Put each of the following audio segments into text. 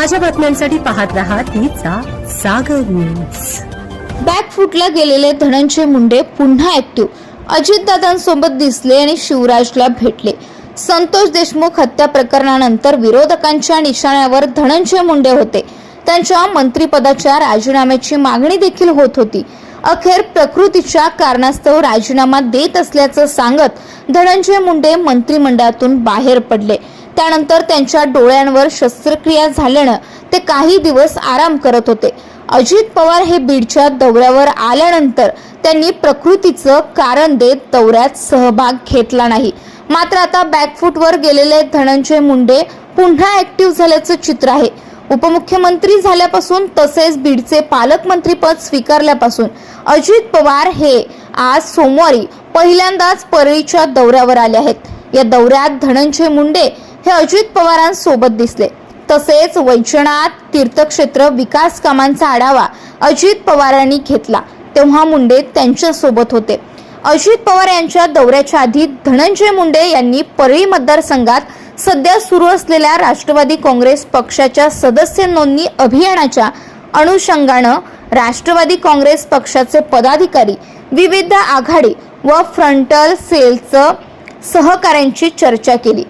ताज्या बातम्यांसाठी पाहत राहा तिचा सागर न्यूज बॅकफुटला गेलेले धनंजय मुंडे पुन्हा ऍक्टिव्ह अजितदादांसोबत दिसले आणि शिवराजला भेटले. संतोष देशमुख हत्या प्रकरणानंतर विरोधकांच्या निशाण्यावर धनंजय मुंडे होते. त्यांच्या मंत्रिपदाच्या राजीनाम्याची मागणी देखील होत होती. अखेर प्रकृतीच्या कारणास्तव राजीनामा देत असल्याचं सांगत धनंजय मुंडे मंत्रिमंडळातून बाहेर पडले. त्यानंतर त्यांच्या डोळ्यांवर शस्त्रक्रिया झाल्यानं ते काही दिवस आराम करत होते. अजित पवार हे बीडच्या दौऱ्यावर आल्यानंतर त्यांनी प्रकृतीचं कारण देत दौऱ्यात सहभाग घेतला नाही. मात्र आता बॅकफूटवर गेलेले धनंजय मुंडे पुन्हा ऍक्टिव्ह झाल्याचं चित्र आहे. उपमुख्यमंत्री झाल्यापासून तसेच बीडचे पालकमंत्रीपद स्वीकारल्यापासून अजित पवार हे आज सोमवारी पहिल्यांदाच परळीच्या दौऱ्यावर आले आहेत. या दौऱ्यात धनंजय मुंडे हे अजित पवारांसोबत दिसले. तसेच वैजनाथ तीर्थक्षेत्र विकास कामांचा आढावा अजित पवारांनी घेतला. तेव्हा मुंडे त्यांच्यासोबत होते. अजित पवार यांच्या दौऱ्याच्या आधी धनंजय मुंडे यांनी परळी मतदारसंघात सध्या सुरू असलेल्या राष्ट्रवादी काँग्रेस पक्षाच्या सदस्य नोंदणी अभियानाच्या अनुषंगानं राष्ट्रवादी काँग्रेस पक्षाचे पदाधिकारी विविध आघाडी व फ्रंटल सेलचं सहकाऱ्यांची चर्चा केली.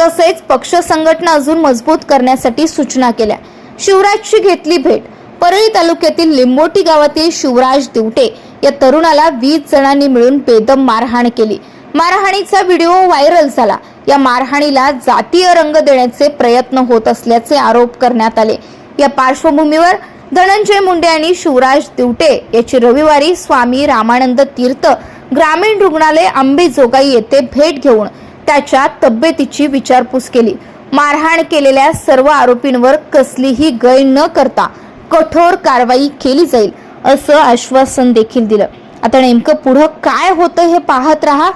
तसेच पक्ष संघटना अजून मजबूत करण्यासाठी सूचना केल्या. शिवराजची घेतली भेट. परळी तालुक्यातील लिंबोटी गावातील शिवराज दिवटे या तरुणाला वीस जणांनी मिळून बेदम मारहाण केली. मारहाणीचा व्हिडिओ व्हायरल झाला. या मारहाणीला जातीय रंग देण्याचे प्रयत्न होत असल्याचे आरोप करण्यात आले. या पार्श्वभूमीवर धनंजय मुंडे आणि शिवराज दिवटे याची रविवारी स्वामी रामानंद तीर्थ ग्रामीण रुग्णालय अंबेजोगाई येथे भेट घेऊन त्याच्या तब्येतीची विचारपूस केली. मारहाण केलेल्या सर्व आरोपींवर कसलीही गय न करता कठोर कारवाई केली जाईल असं आश्वासन देखील दिलं. आता नेमकं पुढं काय होतं हे पाहत राहा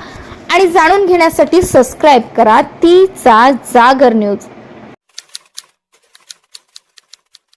आणि जाणून घेण्यासाठी सबस्क्राईब करा. तीचा जागर न्यूज